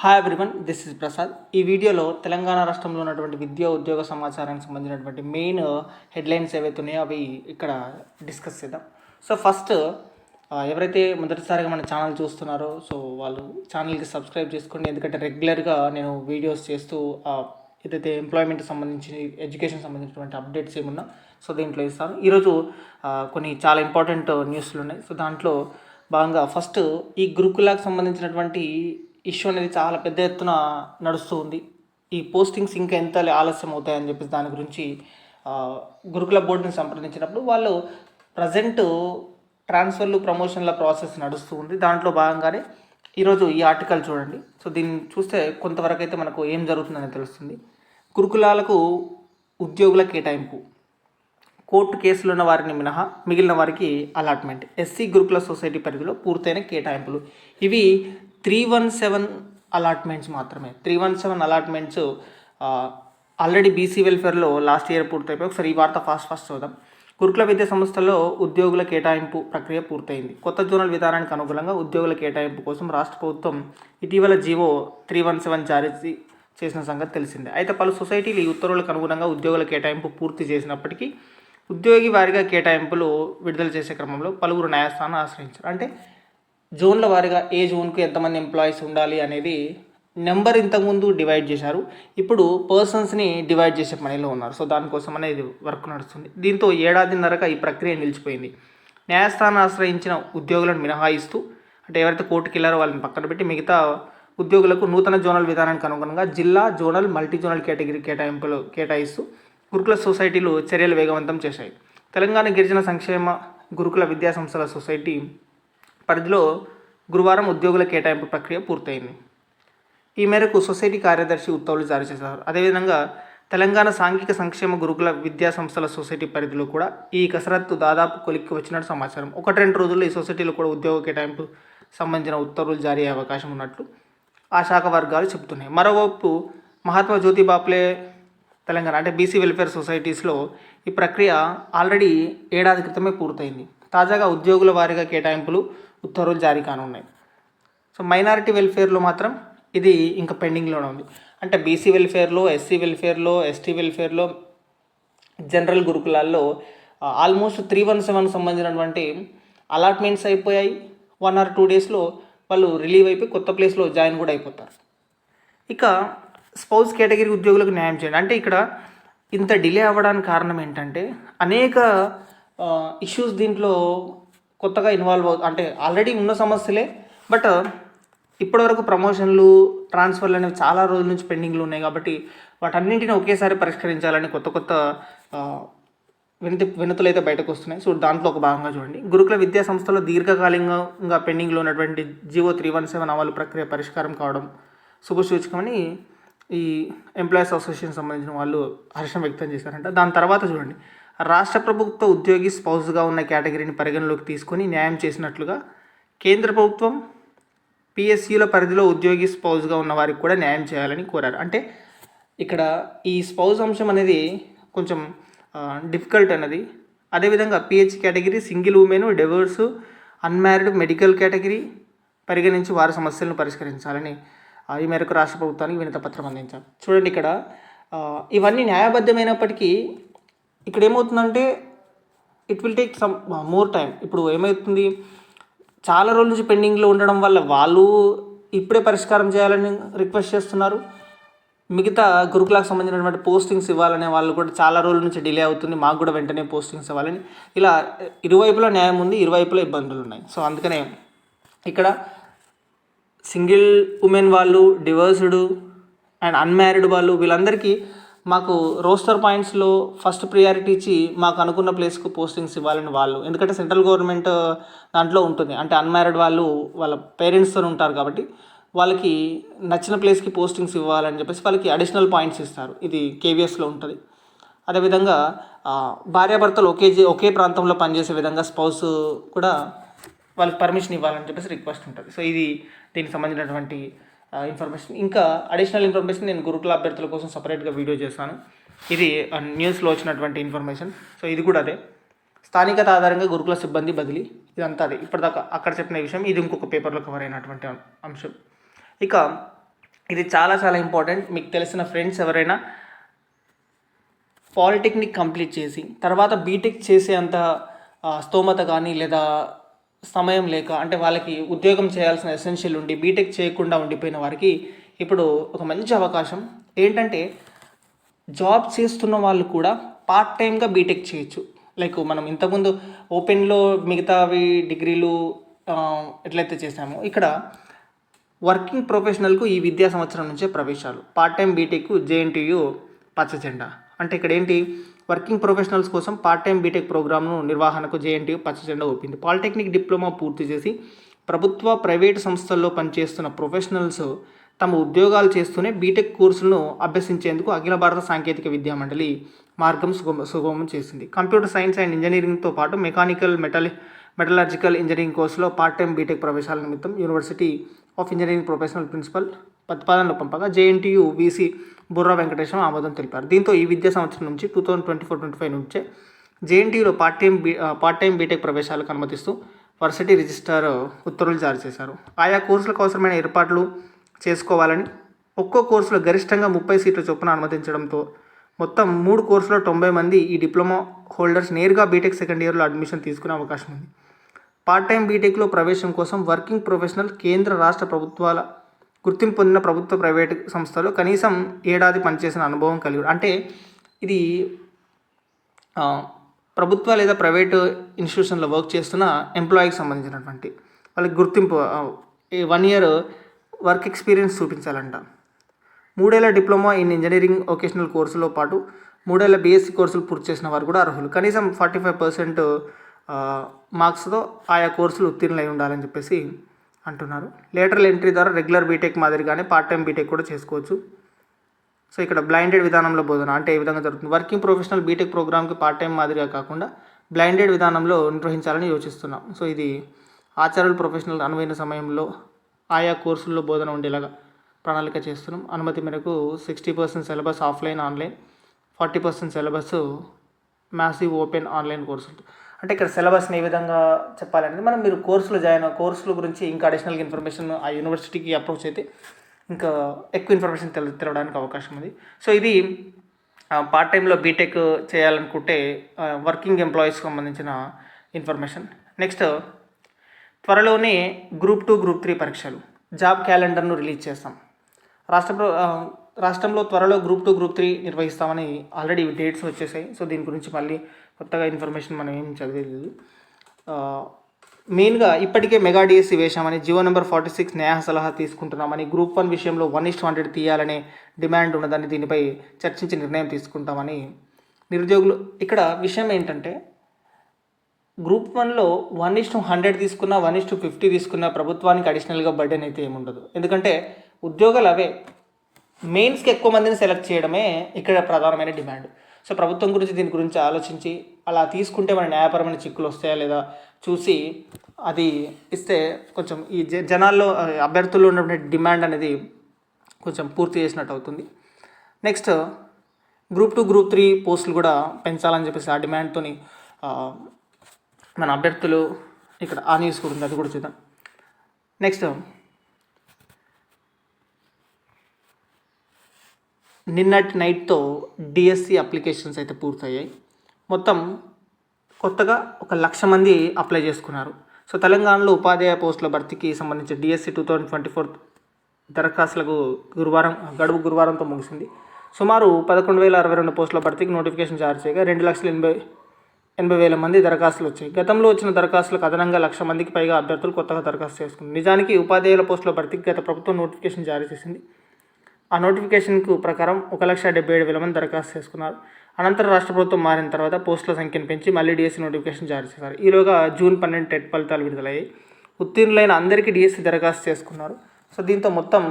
Hi everyone this is Prasad ఈ వీడియోలో తెలంగాణ రాష్ట్రంలో ఉన్నటువంటి విద్యా ఉద్యోగ సమాచారానికి సంబంధించినటువంటి మెయిన్ హెడ్లైన్స్ ఏవైతే ఉన్నాయో అవి ఇక్కడ డిస్కస్ చేద్దాం. సో ఫస్ట్ ఎవరైతే మొదటిసారిగా మన ఛానల్ చూస్తున్నారో సో వాళ్ళు ఛానల్కి సబ్స్క్రైబ్ చేసుకోండి. ఎందుకంటే రెగ్యులర్గా నేను వీడియోస్ చేస్తూ ఏదైతే ఎంప్లాయ్మెంట్ సంబంధించి ఎడ్యుకేషన్ సంబంధించినటువంటి అప్డేట్స్ ఏమున్నా సో దీంట్లో ఇస్తాను. ఈరోజు కొన్ని చాలా ఇంపార్టెంట్ న్యూస్లు ఉన్నాయి. సో దాంట్లో భాగంగా ఫస్ట్ ఈ గురుకులకు సంబంధించినటువంటి ఇష్యూ అనేది చాలా పెద్ద ఎత్తున నడుస్తూ ఉంది. ఈ పోస్టింగ్స్ ఇంకా ఎంత ఆలస్యం అవుతాయని చెప్పేసి దాని గురించి గురుకుల బోర్డుని సంప్రదించినప్పుడు వాళ్ళు ప్రజెంట్ ట్రాన్స్ఫర్లు ప్రమోషన్ల ప్రాసెస్ నడుస్తూ ఉంది. దాంట్లో భాగంగానే ఈరోజు ఈ ఆర్టికల్ చూడండి. సో దీన్ని చూస్తే కొంతవరకు అయితే మనకు ఏం జరుగుతుందని తెలుస్తుంది. గురుకులాలకు ఉద్యోగుల కేటాయింపు. కోర్టు కేసులు ఉన్న వారిని మినహా మిగిలిన వారికి అలాట్మెంట్. ఎస్సీ గురుకుల సొసైటీ పరిధిలో పూర్తయిన కేటాయింపులు. ఇవి త్రీ వన్ సెవెన్ అలాట్మెంట్స్ మాత్రమే. Three one seven allotments already BC వెల్ఫేర్లో last year పూర్తయిపోయి ఒకసారి ఈ వార్త ఫాస్ట్ ఫాస్ట్ చూద్దాం గురుకుల విద్యా సంస్థలో ఉద్యోగుల కేటాయింపు ప్రక్రియ పూర్తయింది. కొత్త జోనల్ విధానానికి అనుగుణంగా ఉద్యోగుల కేటాయింపు కోసం రాష్ట్ర ప్రభుత్వం ఇటీవల జీవో త్రీ వన్ సెవెన్ జారీ చేసిన సంగతి తెలిసిందే. అయితే పలు సొసైటీలు ఈ ఉత్తర్వులకు అనుగుణంగా ఉద్యోగుల కేటాయింపు పూర్తి చేసినప్పటికీ ఉద్యోగి వారిగా కేటాయింపులు విడుదల చేసే క్రమంలో పలువురు న్యాయస్థానం ఆశ్రయించారు. అంటే జోన్ల వారీగా ఏ జోన్కు ఎంతమంది ఎంప్లాయీస్ ఉండాలి అనేది నెంబర్ ఇంతకుముందు డివైడ్ చేశారు. ఇప్పుడు పర్సన్స్ని డివైడ్ చేసే పనిలో ఉన్నారు. సో దానికోసం అనేది వర్క్ నడుస్తుంది. దీంతో ఏడాదిన్నరగా ఈ ప్రక్రియ నిలిచిపోయింది. న్యాయస్థానం ఆశ్రయించిన ఉద్యోగులను మినహాయిస్తూ అంటే ఎవరైతే కోర్టుకి వెళ్ళారో వాళ్ళని పక్కన పెట్టి మిగతా ఉద్యోగులకు నూతన జోనల్ విధానానికి అనుగుణంగా జిల్లా జోనల్ మల్టీ జోనల్ కేటగిరీ కేటాయింపులు కేటాయిస్తూ గురుకుల సొసైటీలు చర్యలు వేగవంతం చేశాయి. తెలంగాణ గిరిజన సంక్షేమ గురుకుల విద్యా సంస్థల సొసైటీ పరిధిలో గురువారం ఉద్యోగుల కేటాయింపు ప్రక్రియ పూర్తయింది. ఈ మేరకు సొసైటీ కార్యదర్శి ఉత్తర్వులు జారీ చేశారు. అదేవిధంగా తెలంగాణ సాంఘిక సంక్షేమ గురుకుల విద్యా సంస్థల సొసైటీ పరిధిలో కూడా ఈ కసరత్తు దాదాపు కొలిక్కి వచ్చినట్టు సమాచారం. ఒకటి రెండు రోజుల్లో ఈ సొసైటీలో కూడా ఉద్యోగ కేటాయింపు సంబంధించిన ఉత్తర్వులు జారీ అయ్యే అవకాశం ఉన్నట్లు ఆ శాఖ వర్గాలు చెబుతున్నాయి. మరోవైపు మహాత్మా జ్యోతి బాపులే తెలంగాణ అంటే బీసీ వెల్ఫేర్ సొసైటీస్లో ఈ ప్రక్రియ ఆల్రెడీ ఏడాది క్రితమే పూర్తయింది. తాజాగా ఉద్యోగుల వారీగా కేటాయింపులు ఉత్తర్వులు జారీ కానున్నాయి. సో మైనారిటీ వెల్ఫేర్లో మాత్రం ఇది ఇంకా పెండింగ్లోనే ఉంది. అంటే బీసీ వెల్ఫేర్లో ఎస్సీ వెల్ఫేర్లో ఎస్టీ వెల్ఫేర్లో జనరల్ గురుకులాల్లో ఆల్మోస్ట్ త్రీ వన్ సెవెన్ సంబంధించినటువంటి అలాట్మెంట్స్ అయిపోయాయి. వన్ ఆర్ టూ డేస్లో వాళ్ళు రిలీవ్ అయిపోయి కొత్త ప్లేస్లో జాయిన్ కూడా అయిపోతారు. ఇక స్పౌస్ కేటగిరీ ఉద్యోగులకు న్యాయం చేయండి. అంటే ఇక్కడ ఇంత డిలే అవ్వడానికి కారణం ఏంటంటే అనేక ఇష్యూస్ దీంట్లో కొత్తగా ఇన్వాల్వ్ అవు అంటే ఆల్రెడీ ఉన్న సమస్యలే బట్ uh, ఇప్పటివరకు ప్రమోషన్లు ట్రాన్స్ఫర్లు అనేవి చాలా రోజుల నుంచి పెండింగ్లు ఉన్నాయి కాబట్టి వాటన్నింటిని ఒకేసారి పరిష్కరించాలని కొత్త కొత్త వినతి వినతులు అయితే బయటకు వస్తున్నాయి. సో దాంట్లో ఒక భాగంగా చూడండి. గురుకుల విద్యా సంస్థలో దీర్ఘకాలికంగా పెండింగ్లో ఉన్నటువంటి జీవో త్రీ వన్ సెవెన్ అమలు ప్రక్రియ పరిష్కారం కావడం శుభసూచకమని ఈ ఎంప్లాయీస్ అసోసియేషన్ సంబంధించిన వాళ్ళు హర్షం వ్యక్తం చేశారంట. దాని తర్వాత చూడండి. రాష్ట్ర ప్రభుత్వ ఉద్యోగి స్పౌస్గా ఉన్న కేటగిరీని పరిగణలోకి తీసుకొని న్యాయం చేసినట్లుగా కేంద్ర ప్రభుత్వం పిఎస్సిల పరిధిలో ఉద్యోగి స్పౌజ్గా ఉన్న వారికి కూడా న్యాయం చేయాలని కోరారు. అంటే ఇక్కడ ఈ స్పౌజ్ అంశం అనేది కొంచెం డిఫికల్ట్ అన్నది. అదేవిధంగా PH category single women divorce unmarried medical category పరిగణించి వారి సమస్యలను పరిష్కరించాలని ఈ మేరకు రాష్ట్ర ప్రభుత్వానికి వినతపత్రం అందించారు. చూడండి ఇక్కడ ఇవన్నీ న్యాయబద్ధమైనప్పటికీ ఇక్కడ ఏమవుతుందంటే it will take some more time ఇప్పుడు ఏమవుతుంది చాలా రోజుల నుంచి పెండింగ్లో ఉండడం వల్ల వాళ్ళు ఇప్పుడే పరిష్కారం చేయాలని రిక్వెస్ట్ చేస్తున్నారు. మిగతా గురుకులకు సంబంధించినటువంటి పోస్టింగ్స్ ఇవ్వాలనే వాళ్ళు కూడా చాలా రోజుల నుంచి డిలే అవుతుంది. మాకు కూడా వెంటనే పోస్టింగ్స్ ఇవ్వాలని. ఇలా ఇరువైపులా న్యాయం ఉంది ఇరువైపులా ఇబ్బందులు ఉన్నాయి. సో అందుకనే ఇక్కడ సింగిల్ ఉమెన్ వాళ్ళు డివర్స్డ్ అండ్ అన్మ్యారీడ్ వాళ్ళు వీళ్ళందరికీ మాకు రోస్టర్ పాయింట్స్లో ఫస్ట్ ప్రియారిటీ ఇచ్చి మాకు అనుకున్న ప్లేస్కు పోస్టింగ్స్ ఇవ్వాలని వాళ్ళు. ఎందుకంటే సెంట్రల్ గవర్నమెంట్ దాంట్లో ఉంటుంది. అంటే అన్మ్యారీడ్ వాళ్ళు వాళ్ళ పేరెంట్స్తో ఉంటారు కాబట్టి వాళ్ళకి నచ్చిన ప్లేస్కి పోస్టింగ్స్ ఇవ్వాలని చెప్పేసి వాళ్ళకి అడిషనల్ పాయింట్స్ ఇస్తారు. ఇది కేవీఎస్లో ఉంటుంది. అదేవిధంగా భార్యాభర్తలు ఒకే ఒకే ప్రాంతంలో పనిచేసే విధంగా స్పౌస్ కూడా వాళ్ళకి పర్మిషన్ ఇవ్వాలని చెప్పేసి రిక్వెస్ట్ ఉంటుంది. సో ఇది దీనికి సంబంధించినటువంటి ఇన్ఫర్మేషన్ ఇంకా అడిషనల్ ఇన్ఫర్మేషన్ నేను గురుకుల అభ్యర్థుల కోసం సపరేట్గా వీడియో చేశాను. ఇది ఆ, న్యూస్లో వచ్చినటువంటి ఇన్ఫర్మేషన్ సో ఇది కూడా అదే. స్థానికత ఆధారంగా గురుకుల సిబ్బంది బదిలీ. ఇదంతా అదే. ఇప్పటిదాకా అక్కడ చెప్పిన విషయం. ఇది ఇంకొక పేపర్లో కవర్ అయినటువంటి అంశం. ఇక ఇది చాలా చాలా ఇంపార్టెంట్ మీకు తెలిసిన ఫ్రెండ్స్ ఎవరైనా పాలిటెక్నిక్ కంప్లీట్ చేసి తర్వాత బీటెక్ చేసే అంత స్తోమత కానీ లేదా సమయం లేక అంటే వాళ్ళకి ఉద్యోగం చేయాల్సిన ఎసెన్షియల్ ఉండి బీటెక్ చేయకుండా ఉండిపోయిన వారికి ఇప్పుడు ఒక మంచి అవకాశం. ఏంటంటే జాబ్ చేస్తున్న వాళ్ళు కూడా పార్ట్ టైంగా బీటెక్ చేయొచ్చు. లైక్ మనం ఇంతకుముందు ఓపెన్లో మిగతావి డిగ్రీలు ఎట్లయితే చేసామో ఇక్కడ వర్కింగ్ ప్రొఫెషనల్కు ఈ విద్యా సంవత్సరం నుంచే ప్రవేశాలు. పార్ట్ టైం బీటెక్ జేఎన్టీయు పచ్చజెండా అంటే ఇక్కడ ఏంటి? వర్కింగ్ ప్రొఫెషనల్స్ కోసం పార్ట్ టైం బీటెక్ ప్రోగ్రామ్ను నిర్వహణకు జేఎన్టీయూ పచ్చజెండా ఒప్పింది పాలిటెక్నిక్ డిప్లొమా పూర్తి చేసి ప్రభుత్వ ప్రైవేటు సంస్థల్లో పనిచేస్తున్న ప్రొఫెషనల్స్ తమ ఉద్యోగాలు చేస్తూనే బీటెక్ కోర్సులను అభ్యసించేందుకు అఖిల భారత సాంకేతిక విద్యా మండలి మార్గం సుగమ సుగమం చేసింది. కంప్యూటర్ సైన్స్ అండ్ ఇంజనీరింగ్తో పాటు మెకానికల్ మెటల్ మెటలర్జికల్ ఇంజనీరింగ్ కోర్సులో పార్ట్ టైం బీటెక్ ప్రవేశాల నిమిత్తం university of engineering professional principal ప్రతిపాదనలు పంపగా జేఎన్టీయు వీసీ బుర్రా వెంకటేశం ఆమోదం తెలిపారు. దీంతో ఈ విద్యా సంవత్సరం నుంచి two thousand twenty four twenty five నుంచే జేఎన్టీయూలో part time B part time BTech ప్రవేశాలకు అనుమతిస్తూ వర్సిటీ రిజిస్ట్రార్ ఉత్తర్వులు జారీ చేశారు. ఆయా కోర్సులకు అవసరమైన ఏర్పాట్లు చేసుకోవాలని ఒక్కో కోర్సులో గరిష్టంగా ముప్పై సీట్ల చొప్పున అనుమతించడంతో మొత్తం మూడు కోర్సులో తొంభై మంది ఈ డిప్లొమా హోల్డర్స్ నేరుగా బీటెక్ సెకండ్ ఇయర్లో అడ్మిషన్ తీసుకునే అవకాశం ఉంది. పార్ట్ టైం బీటెక్లో ప్రవేశం కోసం వర్కింగ్ ప్రొఫెషనల్ కేంద్ర రాష్ట్ర ప్రభుత్వాల గుర్తింపు పొందిన ప్రభుత్వ ప్రైవేటు సంస్థలు కనీసం ఏడాది పనిచేసిన అనుభవం కలిగి అంటే ఇది ప్రభుత్వ లేదా ప్రైవేటు ఇన్స్టిట్యూషన్లో వర్క్ చేస్తున్న ఎంప్లాయీకి సంబంధించినటువంటి వాళ్ళకి గుర్తింపు వన్ ఇయర్ వర్క్ ఎక్స్పీరియన్స్ చూపించాలంట. మూడేళ్ళ డిప్లొమా ఇన్ ఇంజనీరింగ్ వొకేషనల్ కోర్సులో పాటు మూడేళ్ళ బీఎస్సీ కోర్సులు పూర్తి చేసిన వారు కూడా అర్హులు. కనీసం ఫార్టీ ఫైవ్ పర్సెంట్ మార్క్స్తో ఆయా కోర్సులు ఉత్తీర్ణులై ఉండాలని చెప్పేసి అంటున్నారు. లేటరల్ ఎంట్రీ ద్వారా రెగ్యులర్ బీటెక్ మాదిరిగానే పార్ట్ టైం బీటెక్ కూడా చేసుకోవచ్చు. సో ఇక్కడ బ్లైండెడ్ విధానంలో బోధన అంటే ఏ విధంగా జరుగుతుంది? వర్కింగ్ ప్రొఫెషనల్ బీటెక్ ప్రోగ్రామ్కి పార్ట్ టైం మాదిరిగా కాకుండా బ్లైండెడ్ విధానంలో నిర్వహించాలని యోచిస్తున్నాం. సో ఇది ఆచార్యులు ప్రొఫెషనల్ అనువైన సమయంలో ఆయా కోర్సుల్లో బోధన ఉండేలాగా ప్రణాళిక చేస్తున్నాం. అనుమతి మేరకు sixty percent syllabus offline online forty percent syllabus massive open online కోర్సులు అంటే ఇక్కడ సిలబస్ని ఏ విధంగా చెప్పాలనేది మనం మీరు కోర్సులో జాయిన్ కోర్సుల గురించి ఇంకా అడిషనల్గా ఇన్ఫర్మేషన్ ఆ యూనివర్సిటీకి అప్రోచ్ అయితే ఇంకా ఎక్కువ ఇన్ఫర్మేషన్ తెల తెలవడానికి అవకాశం ఉంది. సో ఇది పార్ట్ టైంలో బీటెక్ చేయాలనుకుంటే వర్కింగ్ ఎంప్లాయీస్కి సంబంధించిన ఇన్ఫర్మేషన్ నెక్స్ట్ త్వరలోనే గ్రూప్ టూ గ్రూప్ త్రీ పరీక్షలు. జాబ్ క్యాలెండర్ను రిలీజ్ చేస్తాం. రాష్ట్ర రాష్ట్రంలో త్వరలో గ్రూప్ టూ గ్రూప్ త్రీ నిర్వహిస్తామని ఆల్రెడీ డేట్స్ వచ్చేసాయి. సో దీని గురించి మళ్ళీ కొత్తగా ఇన్ఫర్మేషన్ మనం ఏం చదివేది మెయిన్గా ఇప్పటికే మెగా డిఎస్సి వేశామని జియో నెంబర్ ఫార్టీ సిక్స్ న్యాయ సలహా తీసుకుంటున్నామని గ్రూప్ వన్ విషయంలో వన్ ఇస్ట్ హండ్రెడ్ తీయాలనే డిమాండ్ ఉన్నదని దీనిపై చర్చించి నిర్ణయం తీసుకుంటామని నిరుద్యోగులు ఇక్కడ విషయం ఏంటంటే గ్రూప్ వన్లో వన్ ఇస్ టు హండ్రెడ్ తీసుకున్న వన్ ఇస్టు ఫిఫ్టీ తీసుకున్న ప్రభుత్వానికి అడిషనల్గా బర్డెన్ అయితే ఏముండదు. ఎందుకంటే ఉద్యోగాలు అవే. మెయిన్స్కి ఎక్కువ మందిని సెలెక్ట్ చేయడమే ఇక్కడ ప్రధానమైన డిమాండ్. సో ప్రభుత్వం గురించి దీని గురించి ఆలోచించి అలా తీసుకుంటే మన న్యాయపరమైన చిక్కులు వస్తాయా లేదా చూసి అది ఇస్తే కొంచెం ఈ జ జనాల్లో అభ్యర్థులు అభ్యర్థుల్లో ఉన్నటువంటి డిమాండ్ అనేది కొంచెం పూర్తి చేసినట్టు అవుతుంది. Next group two group three పోస్టులు కూడా పెంచాలని చెప్పేసి ఆ డిమాండ్తో మన అభ్యర్థులు ఇక్కడ ఆ న్యూస్ కూడా ఉంది. అది కూడా చూద్దాం. నెక్స్ట్ నిన్నటి నైట్తో డిఎస్సి అప్లికేషన్స్ అయితే పూర్తయ్యాయి. మొత్తం కొత్తగా ఒక లక్ష మంది అప్లై చేసుకున్నారు. సో తెలంగాణలో ఉపాధ్యాయ పోస్టుల భర్తీకి సంబంధించి DSC two thousand twenty four దరఖాస్తులకు గురువారం గడువు గురువారంతో ముగిసింది. సుమారు పదకొండు వేల అరవై రెండు పోస్టుల భర్తీకి నోటిఫికేషన్ జారీ చేయగా రెండు లక్షల ఎనభై ఎనభై వేల మంది దరఖాస్తులు వచ్చాయి. గతంలో వచ్చిన దరఖాస్తులకు అదనంగా లక్ష మందికి పైగా అభ్యర్థులు కొత్తగా దరఖాస్తు చేసుకున్నారు. నిజానికి ఉపాధ్యాయుల పోస్టుల భర్తీకి గత ప్రభుత్వం నోటిఫికేషన్ జారీ చేసింది. ఆ నోటిఫికేషన్కు ప్రకారం ఒక లక్ష డెబ్బై ఏడు వేల మంది దరఖాస్తు చేసుకున్నారు. అనంతరం రాష్ట్ర ప్రభుత్వం మారిన తర్వాత పోస్టుల సంఖ్యను పెంచి మళ్ళీ డిఎస్సీ నోటిఫికేషన్ జారీ చేశారు. ఈలోగా జూన్ పన్నెండు టెట్ ఫలితాలు విడుదలయ్యాయి. ఉత్తీర్ణులైన అందరికీ డిఎస్సీ దరఖాస్తు చేసుకున్నారు. సో దీంతో మొత్తం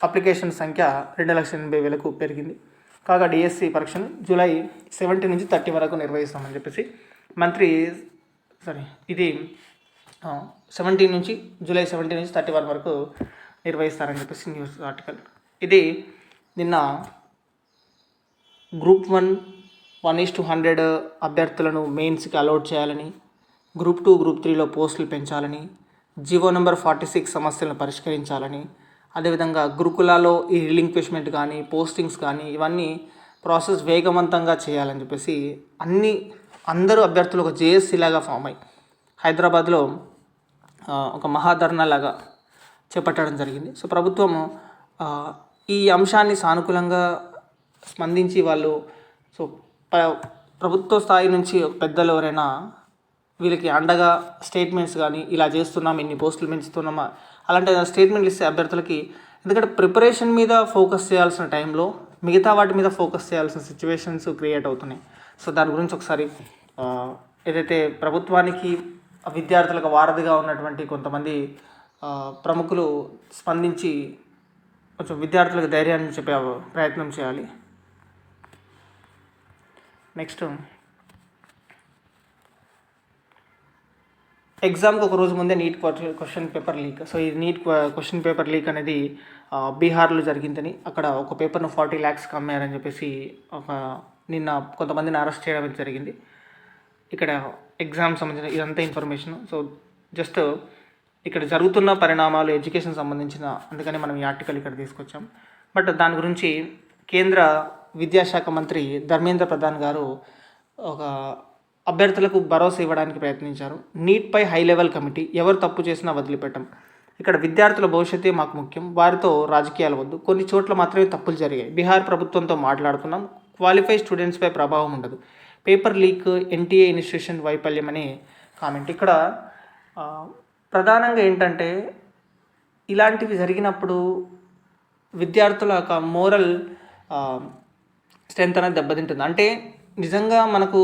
అప్లికేషన్ సంఖ్య రెండు లక్షల ఎనభై వేలకు పెరిగింది. కాగా డిఎస్సి పరీక్షను జూలై సెవెంటీ నుంచి థర్టీ వరకు నిర్వహిస్తామని చెప్పేసి మంత్రి సారీ ఇది సెవెంటీన్ నుంచి జూలై సెవెంటీన్ నుంచి థర్టీ వన్ వరకు నిర్వహిస్తారని చెప్పేసి న్యూస్ ఆర్టికల్. ఇది నిన్న group one one is to hundred అభ్యర్థులను మెయిన్స్కి అలౌట్ చేయాలని గ్రూప్ టూ గ్రూప్ త్రీలో పోస్టులు పెంచాలని జీవో నెంబర్ ఫార్టీ సిక్స్ సమస్యలను పరిష్కరించాలని అదేవిధంగా గురుకులాలో ఈ రిలింక్విష్మెంట్ కానీ పోస్టింగ్స్ కానీ ఇవన్నీ ప్రాసెస్ వేగవంతంగా చేయాలని చెప్పేసి అన్ని అందరూ అభ్యర్థులు ఒక జేఎస్సీ లాగా ఫామ్ అయ్యి హైదరాబాద్లో ఒక మహాధర్నా లాగా చేపట్టడం జరిగింది. సో ప్రభుత్వం ఈ అంశాన్ని సానుకూలంగా స్పందించి వాళ్ళు సో ప- ప్రభుత్వ స్థాయి నుంచి పెద్దలు ఎవరైనా వీళ్ళకి అండగా స్టేట్మెంట్స్ కానీ ఇలా చేస్తున్నాం ఇన్ని పోస్టులు పెంచుతున్నామా అలాంటి స్టేట్మెంట్లు ఇస్తే అభ్యర్థులకి ఎందుకంటే ప్రిపరేషన్ మీద ఫోకస్ చేయాల్సిన టైంలో మిగతా వాటి మీద ఫోకస్ చేయాల్సిన సిచ్యువేషన్స్ క్రియేట్ అవుతున్నాయి. సో దాని గురించి ఒకసారి ఏదైతే ప్రభుత్వానికి విద్యార్థులకు వారధిగా ఉన్నటువంటి కొంతమంది ప్రముఖులు స్పందించి కొంచెం విద్యార్థులకు ధైర్యాన్ని చెప్పే ప్రయత్నం చేయాలి. నెక్స్ట్ ఎగ్జామ్కి ఒక రోజు ముందే NEET question paper leak so ఈ నీట్ క్వశ్చన్ పేపర్ లీక్ అనేది బీహార్లో జరిగిందని అక్కడ ఒక పేపర్ను ఫార్టీ ల్యాక్స్కి అమ్మారని చెప్పేసి ఒక నిన్న కొంతమందిని అరెస్ట్ చేయడం జరిగింది. ఇక్కడ ఎగ్జామ్ సంబంధించిన ఇదంతా ఇన్ఫర్మేషన్ సో జస్ట్ ఇక్కడ జరుగుతున్న పరిణామాలు ఎడ్యుకేషన్ సంబంధించిన అందుకని మనం ఈ ఆర్టికల్ ఇక్కడ తీసుకొచ్చాం. బట్ దాని గురించి కేంద్ర విద్యాశాఖ మంత్రి ధర్మేంద్ర ప్రధాన్ గారు ఒక అభ్యర్థులకు భరోసా ఇవ్వడానికి ప్రయత్నించారు. నీట్పై హై లెవెల్ కమిటీ ఎవరు తప్పు చేసినా వదిలిపెట్టం. ఇక్కడ విద్యార్థుల భవిష్యత్తే మాకు ముఖ్యం వారితో రాజకీయాలు వద్దు. కొన్ని చోట్ల మాత్రమే తప్పులు జరిగాయి. బీహార్ ప్రభుత్వంతో మాట్లాడుతున్నాం క్వాలిఫై స్టూడెంట్స్పై ప్రభావం ఉండదు. పేపర్ లీక్ ఎన్టీఏ ఇన్స్టిట్యూషన్ వైఫల్యం అనే కామెంట్ ఇక్కడ ప్రధానంగా ఏంటంటే ఇలాంటివి జరిగినప్పుడు విద్యార్థుల యొక్క మోరల్ స్ట్రెంత్ అనేది దెబ్బతింటుంది. అంటే నిజంగా మనకు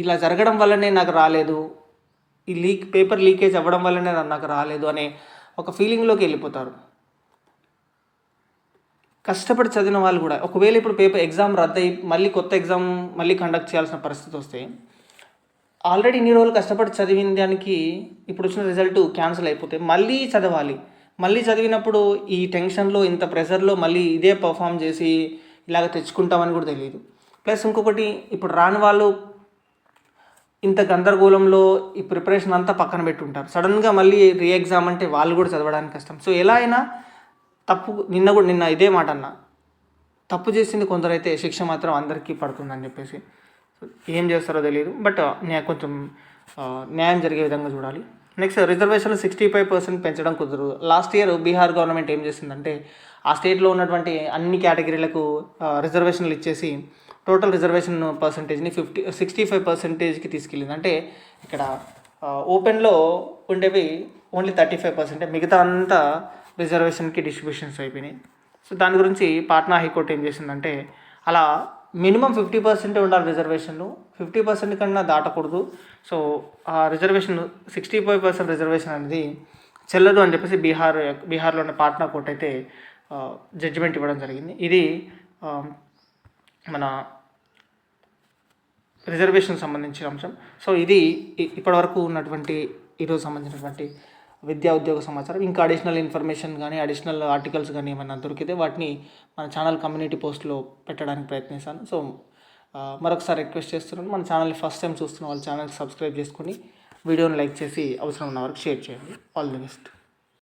ఇలా జరగడం వల్లనే నాకు రాలేదు ఈ లీక్ పేపర్ లీకేజ్ అవ్వడం వల్లనే నాకు రాలేదు అనే ఒక ఫీలింగ్లోకి వెళ్ళిపోతారు. కష్టపడి చదివిన వాళ్ళు కూడా ఒకవేళ ఇప్పుడు పేపర్ ఎగ్జామ్ రద్దయి మళ్ళీ కొత్త ఎగ్జామ్ మళ్ళీ కండక్ట్ చేయాల్సిన పరిస్థితి వస్తే ఆల్రెడీ ఇన్ని రోజులు కష్టపడి చదివిన దానికి ఇప్పుడు వచ్చిన రిజల్ట్ క్యాన్సిల్ అయిపోతే మళ్ళీ చదవాలి. మళ్ళీ చదివినప్పుడు ఈ టెన్షన్లో ఇంత ప్రెషర్లో మళ్ళీ ఇదే పర్ఫామ్ చేసి ఇలాగ తెచ్చుకుంటామని కూడా తెలియదు. ప్లస్ ఇంకొకటి ఇప్పుడు రాని వాళ్ళు ఇంత గందరగోళంలో ఈ ప్రిపరేషన్ అంతా పక్కన పెట్టుంటారు. సడన్గా మళ్ళీ రీ ఎగ్జామ్ అంటే వాళ్ళు కూడా చదవడానికి కష్టం. సో ఎలా అయినా తప్పు నిన్న కూడా నిన్న ఇదే మాట అన్న. తప్పు చేసింది కొందరైతే శిక్ష మాత్రం అందరికీ పడుతుందని చెప్పేసి. ఏం చేస్తారో తెలియదు బట్ కొంచెం న్యాయం జరిగే విధంగా చూడాలి. నెక్స్ట్ రిజర్వేషన్లు సిక్స్టీ ఫైవ్ పర్సెంట్ పెంచడం కుదరదు. లాస్ట్ ఇయర్ బీహార్ గవర్నమెంట్ ఏం చేసిందంటే ఆ స్టేట్లో ఉన్నటువంటి అన్ని కేటగిరీలకు రిజర్వేషన్లు ఇచ్చేసి టోటల్ రిజర్వేషన్ పర్సంటేజ్ని ఫిఫ్టీ సిక్స్టీ ఫైవ్ పర్సెంటేజ్కి తీసుకెళ్ళింది. అంటే ఇక్కడ ఓపెన్లో ఉండేవి ఓన్లీ థర్టీ ఫైవ్ పర్సెంటే మిగతా అంతా రిజర్వేషన్కి డిస్ట్రిబ్యూషన్స్ అయిపోయినాయి. సో దాని గురించి పాట్నా హైకోర్టు ఏం చేసిందంటే అలా మినిమం ఫిఫ్టీ పర్సెంటే ఉండాలి రిజర్వేషన్లు. ఫిఫ్టీ పర్సెంట్ కన్నా దాటకూడదు. సో ఆ reservation sixty five percent reservation అనేది చెల్లదు అని చెప్పేసి బీహార్ బీహార్లోని పాట్నా కోర్ట్ అయితే జడ్జిమెంట్ ఇవ్వడం జరిగింది. ఇది మన రిజర్వేషన్ సంబంధించిన అంశం. సో ఇది ఇప్పటివరకు ఉన్నటువంటి ఈరోజు సంబంధించినటువంటి విద్యా ఉద్యోగ సమాచారం ఇంకా అడిషనల్ ఇన్ఫర్మేషన్ కానీ అడిషనల్ ఆర్టికల్స్ కానీ ఏమైనా దొరికితే వాటిని మన ఛానల్ కమ్యూనిటీ పోస్ట్లో పెట్టడానికి ప్రయత్నిస్తాను. సో మరొకసారి రిక్వెస్ట్ చేస్తున్నాను. మన ఛానల్ని ఫస్ట్ టైం చూస్తున్న వాళ్ళు ఛానల్కి సబ్స్క్రైబ్ చేసుకుని వీడియోని లైక్ చేసి అవసరం ఉన్న వరకు షేర్ చేయండి. All the best